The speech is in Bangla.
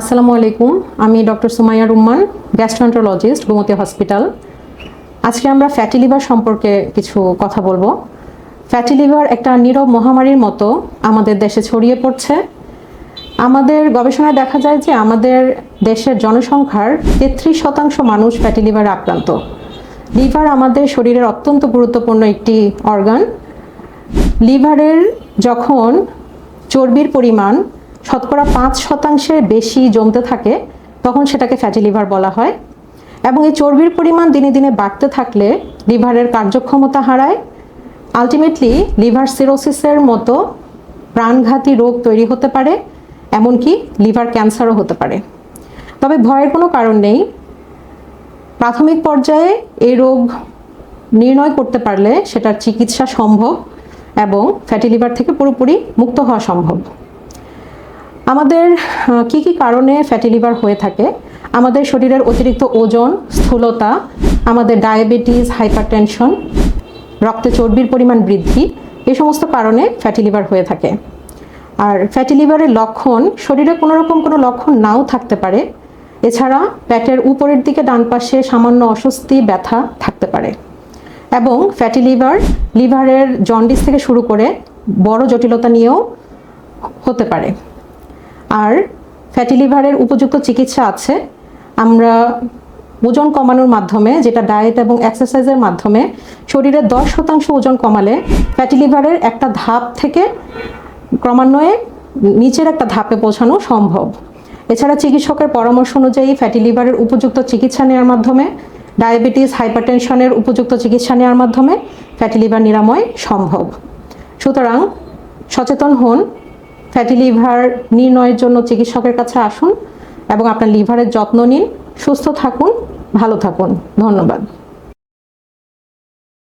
আসসালামু আলাইকুম। আমি doctor Sumaiya Rumman gastroenterologist Gomti hospital আজকে আমরা ফ্যাটি লিভার সম্পর্কে কিছু কথা বলব। ফ্যাটি লিভার একটা নীরব মহামারীর মতো আমাদের দেশে ছড়িয়ে পড়ছে। আমাদের গবেষণায় দেখা যায় যে আমাদের দেশের জনসংখ্যার তেত্রিশ শতাংশ মানুষ ফ্যাটি লিভারে আক্রান্ত। লিভার আমাদের শরীরের অত্যন্ত গুরুত্বপূর্ণ একটি অর্গান লিভারের যখন চর্বির পরিমাণ শতকরা পাঁচ শতাংশের বেশি জমতে থাকে, তখন সেটাকে ফ্যাটি লিভার বলা হয়। এবং এই চর্বির পরিমাণ দিনে দিনে বাড়তে থাকলে লিভারের কার্যক্ষমতা হারায়। আলটিমেটলি লিভার সিরোসিসের মতো প্রাণঘাতী রোগ তৈরি হতে পারে, এমনকি লিভার ক্যান্সারও হতে পারে। তবে ভয়ের কোনো কারণ নেই। প্রাথমিক পর্যায়ে এই রোগ নির্ণয় করতে পারলে সেটার চিকিৎসা সম্ভব এবং ফ্যাটি লিভার থেকে পুরোপুরি মুক্ত হওয়া সম্ভব। আমাদের কি কি কারণে ফ্যাটি লিভার হয়ে থাকে? আমাদের শরীরের অতিরিক্ত ওজন, স্থূলতা, আমাদের ডায়াবেটিস হাইপারটেনশন রক্তে চর্বির পরিমাণ বৃদ্ধি, এ সমস্ত কারণে ফ্যাটি লিভার হয়ে থাকে। আর ফ্যাটি লিভারের লক্ষণ, শরীরে কোনো রকম কোনো লক্ষণ নাও থাকতে পারে। এছাড়া পেটের উপরের দিকে ডান পাশে সামান্য অস্বস্তি, ব্যথা থাকতে পারে। এবং ফ্যাটি লিভার লিভারের জন্ডিস থেকে শুরু করে বড় জটিলতা নিয়েও হতে পারে। আর ফ্যাটি লিভারের উপযুক্ত চিকিৎসা আছে। আমরা ওজন কমানোর মাধ্যমে, যেটা ডায়েট এবং এক্সারসাইজের মাধ্যমে শরীরের দশ শতাংশ ওজন কমালে ফ্যাটি লিভারের একটা ধাপ থেকে ক্রমান্বয়ে নিচের একটা ধাপে পৌঁছানো সম্ভব। এছাড়া চিকিৎসকের পরামর্শ অনুযায়ী ফ্যাটি লিভারের উপযুক্ত চিকিৎসা নেওয়ার মাধ্যমে ডায়াবেটিস হাইপারটেনশনের উপযুক্ত চিকিৎসা নেওয়ার মাধ্যমে ফ্যাটি লিভার নিরাময় সম্ভব। সুতরাং সচেতন হন ফ্যাটি লিভার নির্ণয়ের জন্য চিকিৎসকের কাছে আসুন এবং আপনার লিভারের যত্ন নিন। সুস্থ থাকুন, ভালো থাকুন। ধন্যবাদ।